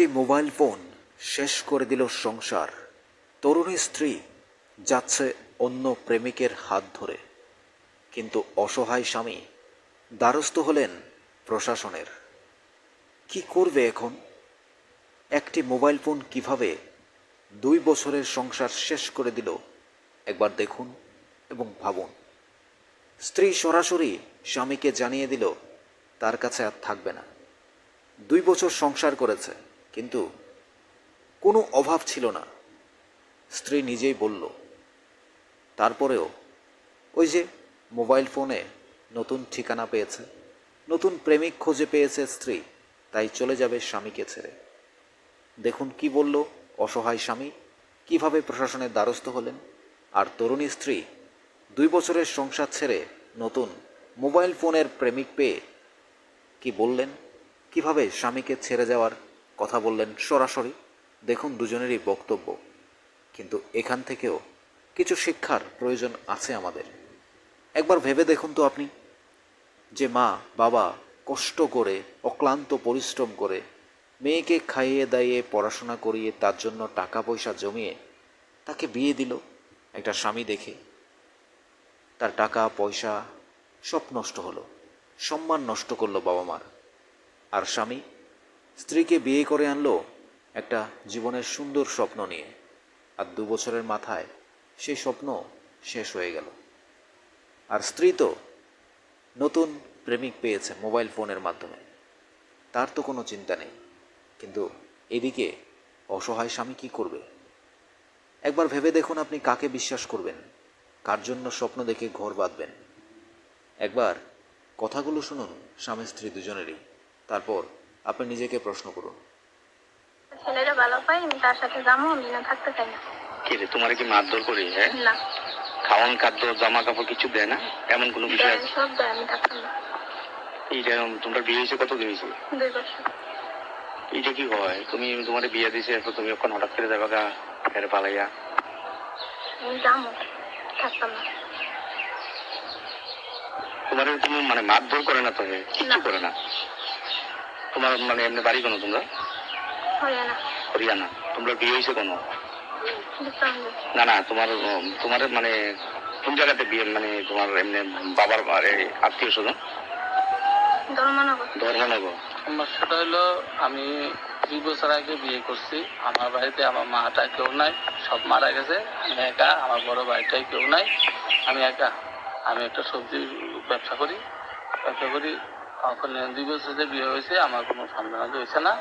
একটি mobile phone শেষ করে দিল সংসার। তরুণী স্ত্রী যাচ্ছে অন্য প্রেমিকের হাত ধরে। কিন্তু অসহায় স্বামী দ্বারস্থ হলেন প্রশাসনের। কি করবে এখন? একটি মোবাইল ফোন কীভাবে দুই বছরের সংসার শেষ করে দিল? একবার দেখুন এবং ভাবুন। স্ত্রী সরাসরি স্বামীকে জানিয়ে দিল, তার কাছে আর থাকবে না। দুই বছর সংসার করেছে। কিন্তু কোনো অভাব ছিল না। স্ত্রী নিজেই বলল, তারপরেও ওই যে মোবাইল ফোনে নতুন ঠিকানা পেয়েছে, নতুন প্রেমিক খুঁজে পেয়েছে স্ত্রী, তাই চলে যাবে স্বামীকে ছেড়ে। দেখুন কি বলল অসহায় স্বামী, কীভাবে প্রশাসনের দ্বারস্থ হলেন। আর তরুণী স্ত্রী দুই বছরের সংসার ছেড়ে নতুন মোবাইল ফোনের প্রেমিক পেয়ে কি বললেন? কীভাবে স্বামীকে ছেড়ে যাওয়ার কথা বললেন সরাসরি। দেখুন দুজনেরই বক্তব্য। কিন্তু এখান থেকেও কিছু শিক্ষার প্রয়োজন আছে আমাদের। একবার ভেবে দেখুন তো আপনি যে মা, বাবা কষ্ট করে, অক্লান্ত পরিশ্রম করে, মেয়েকে খাইয়ে দাইয়ে পড়াশোনা করিয়ে তার জন্য টাকা পয়সা জমিয়ে তাকে বিয়ে দিল একটা স্বামী দেখে। তার টাকা, পয়সা সব নষ্ট হলো। সম্মান নষ্ট করল বাবা মার আর স্বামী স্ত্রীকে বিয়ে করে আনলো একটা জীবনের সুন্দর স্বপ্ন নিয়ে। আর দু বছরের মাথায় সেই স্বপ্ন শেষ হয়ে গেল। আর স্ত্রী তো নতুন প্রেমিক পেয়েছে মোবাইল ফোনের মাধ্যমে। তার তো কোনো চিন্তা নেই। কিন্তু এদিকে অসহায় স্বামী কি করবে? একবার ভেবে দেখুন আপনি কাকে বিশ্বাস করবেন। কার জন্য স্বপ্ন দেখে ঘর বাঁধবেন? একবার কথাগুলো শুনুন স্বামী স্ত্রী দুজনেরই। তারপর আপনি নিজেকে প্রশ্ন করুন। ছেলেরা ভালো পাই আমি তার সাথে যাব আমি না থাকতে চাই না। কি রে তোমার কি মারধর করি হ্যাঁ? না। খাওয়ান খাদ্য জামা কাপড় কিছু দেয় না? এমন কোনো বিষয় আছে? সব দেয় আমি থাকতাম না। এইটা তোমরা বিয়ে হয়েছে কত দিন হয়েছে? দুই বছর। এইটা কি হয়? তুমি তোমার বিয়ে দিছে এরপর তুমি ওখানে হঠাৎ করে যাবা গা ফের পালাইয়া? আমি যাব থাকতাম না। তোমার তুমি মানে মারধর করে না তো হে? কিচ্ছু না। করে না? তোমার মানে এমনি বাড়ি কোনো তোমরা? হরিয়ানা। তোমরা বিয়ে হয়েছে কোনো? না না তোমার তোমার মানে কোন জায়গাতে বিয়ে মানে তোমার এমনি বাবার আত্মীয় স্বজন? ধর্মনগর। ধর্মনগর। সমস্যাটা হলো আমি দুই বছর আগে বিয়ে করছি। আমার বাড়িতে আমার মাটা কেউ নাই সব মারা গেছে। আমি একা আমার বড় ভাইটাই কেউ নাই। আমি একা। আমি একটা সবজির ব্যবসা করি। ব্যবসা করি এখন দুই বছর যে বিয়ে হয়েছে, আমার কোনো সন্ধান হয়েছে না।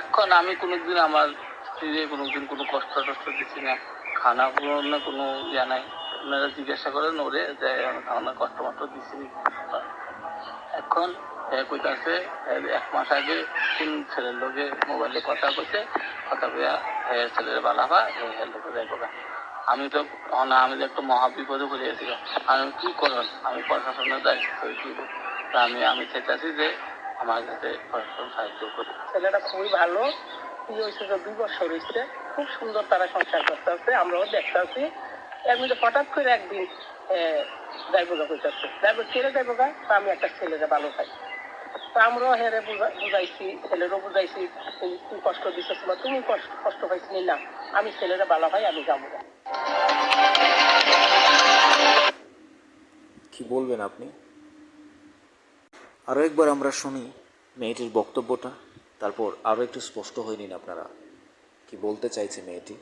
এখন আমি কোনোদিন আমার স্ত্রীরে কোনোদিন কোনো কষ্ট টষ্ট দিচ্ছি না, খানা কোনো কোনো ইয়া নাই। আপনারা জিজ্ঞাসা করেন ওরে যে আমি খাওয়ানো কষ্ট মষ্ট দিচ্ছি। এখন কইতাছে এক মাস আগে তিন ছেলের লোকে মোবাইলে কথা কইছে, কথা কইয়া হে ছেলের বালা পা হে হে লোকে গা। আমি তো, না, আমি তো একটা মহা বিপদে পড়ে গেছি আমি কি করবেন আমি প্রশাসনের দায়িত্ব তা আমি আমি চেয়েছি যে আমার যাতে প্রশাসন সাহায্য করে ছেলেটা খুবই ভালো বিয়ে হয়েছে যে দুই বছর হয়েছে খুব সুন্দর তারা সংসার করতে আছে আমরাও দেখতে আছি। এর মধ্যে হঠাৎ করে একদিন যাইবো গা কইতাছে যাইবো ছেড়ে যাইবো গা তা আমি একটা ছেলেকে ভালো পাই। তা আমরাও হেরে বুঝা- বুঝাইছি ছেলেরও বুঝাইছি তুমি কষ্ট দিচ্ছ বা তুমি কষ্ট কষ্ট পাইছিলি? না আমি ছেলেরা ভালো পাই আমি যাব কি বলবেন আপনি? আরও একবার আমরা শুনি মেয়েটির বক্তব্যটা তারপর আরও একটু স্পষ্ট হয়ে নিন আপনারা। কি বলতে চাইছে মেয়েটি?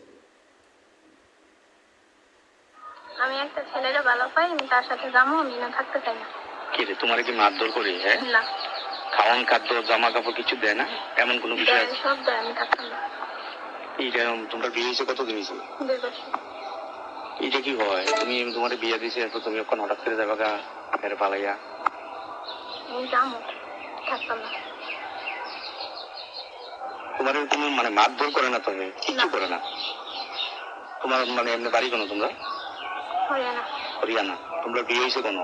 আমি একটা ছেলেরা ভালো পাই আমি তার সাথে যাব আমি না থাকতে চাই না। কি রে তোমার কি মারধর করি হ্যাঁ? না। খাওয়ান খাদ্য জামা কাপড় কিছু দেয় না? এমন কোনো বিষয় আছে? সব দেয় আমি থাকতাম না। এইটা তোমরা বিয়ে হয়েছে কত দিন হয়েছে? কি হয় তুমি তোমার বিয়ে দিছে এরপর তুমি ওখানে হঠাৎ করে যাবা গা ফের পালাইয়া? আমি যাব থাকতাম না তোমার তুমি মানে মারধর করে না তো হে? কিচ্ছু না। করে না। তোমার মানে এমনি বাড়ি কোনো তোমরা? হয় হরিয়ানা। তোমরা বিয়ে হয়েছে কোনো?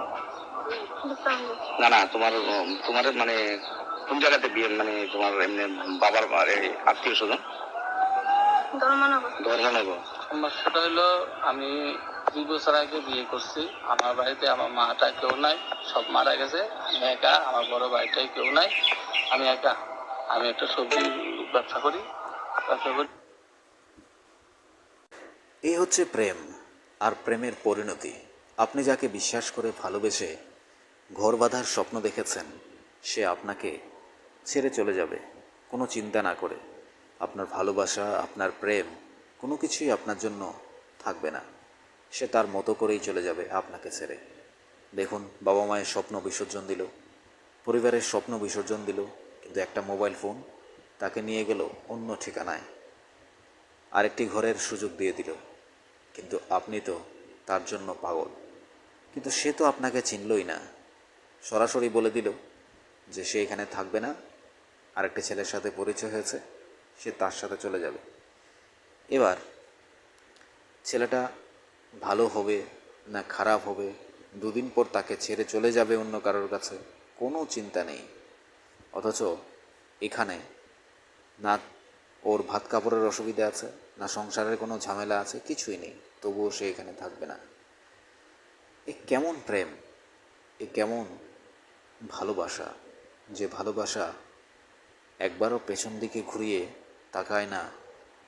না না না তোমার তোমার মানে কোন জায়গাতে বিয়ে মানে তোমার এমনি বাবার আত্মীয় স্বজন? ধর্মনগর। ধর্মনগর। সমস্যাটা হলো আমি দুই বছর আগে বিয়ে করছি। আমার বাড়িতে আমার মাটা কেউ নাই, সব মারা গেছে। আমি একা, আমার বড় ভাইটাই কেউ নাই। আমি একা। আমি একটা সবজি ব্যবসা করি ব্যবসা করি। এই হচ্ছে প্রেম, আর প্রেমের পরিণতি। আপনি যাকে বিশ্বাস করে ভালোবেসে ঘর বাঁধার স্বপ্ন দেখেছেন, সে আপনাকে ছেড়ে চলে যাবে। কোনো চিন্তা না করে। আপনার ভালোবাসা, আপনার প্রেম, কোনো কিছুই আপনার জন্য থাকবে না। সে তার মতো করেই চলে যাবে আপনাকে ছেড়ে। দেখুন, বাবা মায়ের স্বপ্ন বিসর্জন দিল, পরিবারের স্বপ্ন বিসর্জন দিল, কিন্তু একটা মোবাইল ফোন তাকে নিয়ে গেল অন্য ঠিকানায়। আরেকটি ঘরের সুযোগ দিয়ে দিল, কিন্তু আপনি তো তার জন্য পাগল। কিন্তু সে তো আপনাকে চিনলই না। সরাসরি বলে দিল যে সে এখানে থাকবে না, আরেকটি ছেলের সাথে পরিচয় হয়েছে, সে তার সাথে চলে যাবে। এবার ছেলেটা ভালো হবে না খারাপ হবে, দুদিন পর তাকে ছেড়ে চলে যাবে অন্য কারোর কাছে, কোনো চিন্তা নেই। অথচ এখানে না ওর ভাত কাপড়ের অসুবিধা আছে, না সংসারের কোনো ঝামেলা আছে, কিছুই নেই, তবুও সে এখানে থাকবে না। এ কেমন প্রেম, এ কেমন ভালোবাসা, যে ভালোবাসা একবারও পেছন দিকে ঘুরিয়ে তাকায় না,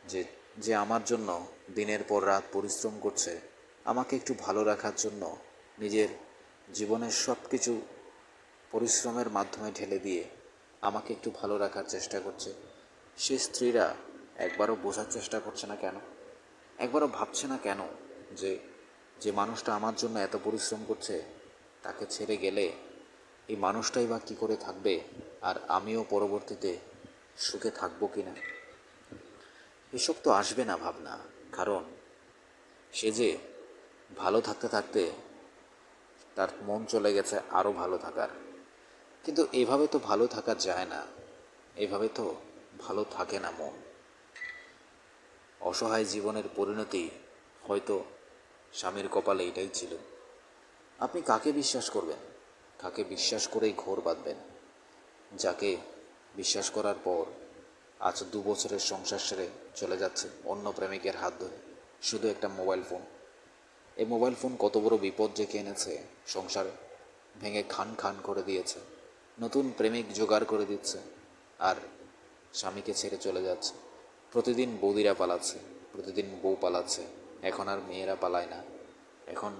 যে যে আমার জন্য দিনের পর রাত পরিশ্রম করছে, আমাকে একটু ভালো রাখার জন্য নিজের জীবনের সব কিছু পরিশ্রমের মাধ্যমে ঢেলে দিয়ে আমাকে একটু ভালো রাখার চেষ্টা করছে। সে স্ত্রীরা একবারও বোঝার চেষ্টা করছে না কেন? একবারও ভাবছে না কেন যে যে মানুষটা আমার জন্য এত পরিশ্রম করছে, তাকে ছেড়ে গেলে এই মানুষটাই বা কী করে থাকবে? আর আমিও পরবর্তীতে সুখে থাকব কি না এসব তো আসবে না ভাবনা। কারণ সে যে ভালো থাকতে থাকতে তার মন চলে গেছে আরও ভালো থাকার। কিন্তু এভাবে তো ভালো থাকা যায় না। এভাবে তো ভালো থাকে না মন। অসহায় জীবনের পরিণতি হয়তো স্বামীর কপালে এটাই ছিল। আপনি কাকে বিশ্বাস করবেন? কাকে বিশ্বাস করেই ঘোর বাঁধবেন? যাকে বিশ্বাস করার পর আজ দু বছরের সংসার সেরে চলে যাচ্ছে অন্য প্রেমিকের হাত ধরে, শুধু একটা মোবাইল ফোন। এই মোবাইল ফোন কত বড় বিপদ ডেকে এনেছে সংসারে। ভেঙে খান খান করে দিয়েছে, নতুন প্রেমিক জোগাড় করে দিচ্ছে, আর স্বামীকে ছেড়ে চলে যাচ্ছে। প্রতিদিন বৌদিরা পালাচ্ছে, প্রতিদিন বউ পালাচ্ছে, এখন আর মেয়েরা পালায় না। এখন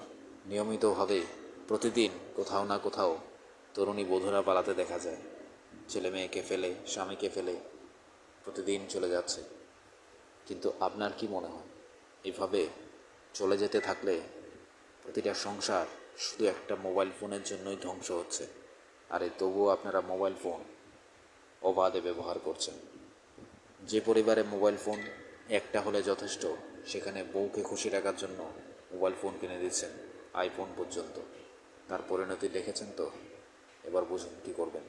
নিয়মিতভাবে প্রতিদিন কোথাও না কোথাও তরুণী বধূরা পালাতে দেখা যায়। ছেলে মেয়েকে ফেলে, স্বামীকে ফেলে প্রতিদিন চলে যাচ্ছে। কিন্তু আপনার কি মনে হয়? এভাবে চলে যেতে থাকলে প্রতিটা সংসার শুধু একটা মোবাইল ফোনের জন্যই ধ্বংস হচ্ছে। আর এই তবুও আপনারা মোবাইল ফোন অবাধে ব্যবহার করছেন। যে পরিবারে মোবাইল ফোন একটা হলে যথেষ্ট, সেখানে বউকে খুশি রাখার জন্য মোবাইল ফোন কিনে দিচ্ছেন আইফোন পর্যন্ত। তার পরিণতি দেখেছেন তো? এবার বুঝুন কী করবেন।